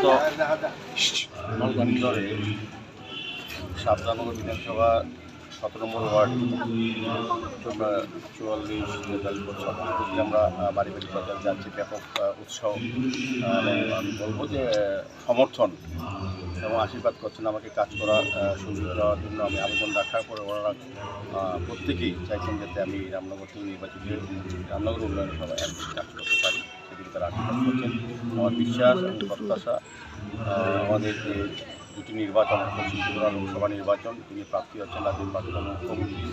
গত ধরে সাবধানগর বিধানসভা সতেরো নম্বর ওয়ার্ড চুয়াল্লিশ তেতাল্লিশ বছর প্রতি আমরা বাড়ি বাড়ি প্রচার যাচ্ছি, ব্যাপক উৎসাহ আমি বলব যে, সমর্থন এবং আশীর্বাদ করছেন আমাকে কাজ করার সুযোগ দেওয়ার জন্য। আমি আবেদন রাখার পরে ওনারা প্রত্যেকেই চাইছেন যাতে আমি রামনগর থেকে নির্বাচিত রামনগর উন্নয়ন সভায় একদিন কাজ করতে পারি। সেদিকে তারা আশীর্বাদ করছেন। আমার বিশ্বাস প্রত্যাশা আমাদের যে দুটি নির্বাচন, পশ্চিম ত্রিপুরা লোকসভা নির্বাচন, তিনি প্রাপ্তি হচ্ছেন রাজ্যের মুখ্যমন্ত্রী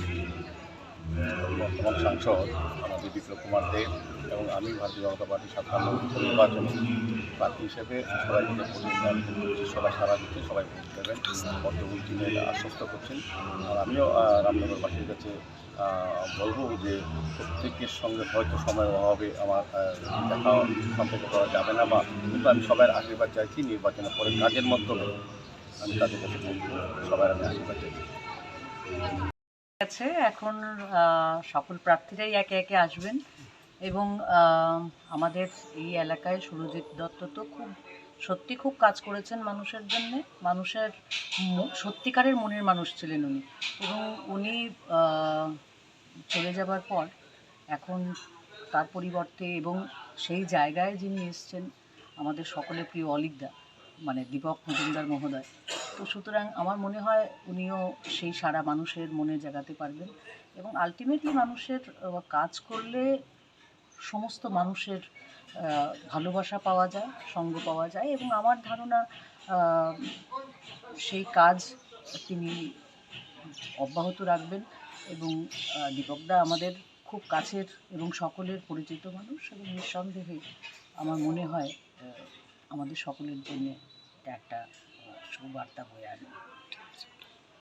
বর্তমান সাংসদ আমাদের বিপ্লব কুমার দেব এবং আমি ভারতীয় জনতা পার্টি সাতান্ন নির্বাচনে প্রার্থী হিসেবে সবাই ভোট সবাই সারা দিতে সবাই ভোট দেবেন। বর্তমান তিনি আশ্বস্ত করছেন। আর আমিও রামনগরবাসীর কাছে বলব যে প্রত্যেকের সঙ্গে হয়তো সময়ের অভাবে আমার দেখা সম্পর্ক করা যাবে না বা কিন্তু আমি সবার আশীর্বাদ চাইছি নির্বাচনের পরে কাজের মাধ্যমে আমি তাদের কাছে বলব সবার আমি আশীর্বাদ চাইছি। আছে এখন সকল প্রার্থীরাই একে একে আসবেন এবং আমাদের এই এলাকায় সুরজিৎ দত্ত তো খুব, সত্যি খুব কাজ করেছেন মানুষের জন্য। মানুষের সত্যিকারের মনের মানুষ ছিলেন উনি। এবং উনি চলে যাবার পর এখন তার পরিবর্তে এবং সেই জায়গায় যিনি এসছেন, আমাদের সকলের প্রিয় অলিকদা মানে দীপক মজুমদার মহোদয় তো সুতরাং আমার মনে হয় উনিও সেই সারা মানুষের মনে জাগাতে পারবেন এবং আলটিমেটলি মানুষের কাজ করলে সমস্ত মানুষের ভালোবাসা পাওয়া যায়, সঙ্গ পাওয়া যায় এবং আমার ধারণা সেই কাজ তিনি অব্যাহত রাখবেন এবং দীপকদা আমাদের খুব কাছের এবং সকলের পরিচিত মানুষ এবং নিঃসন্দেহে আমার মনে হয় আমাদের সকলের জন্য একটা সুবার্তা বয়ে আনবে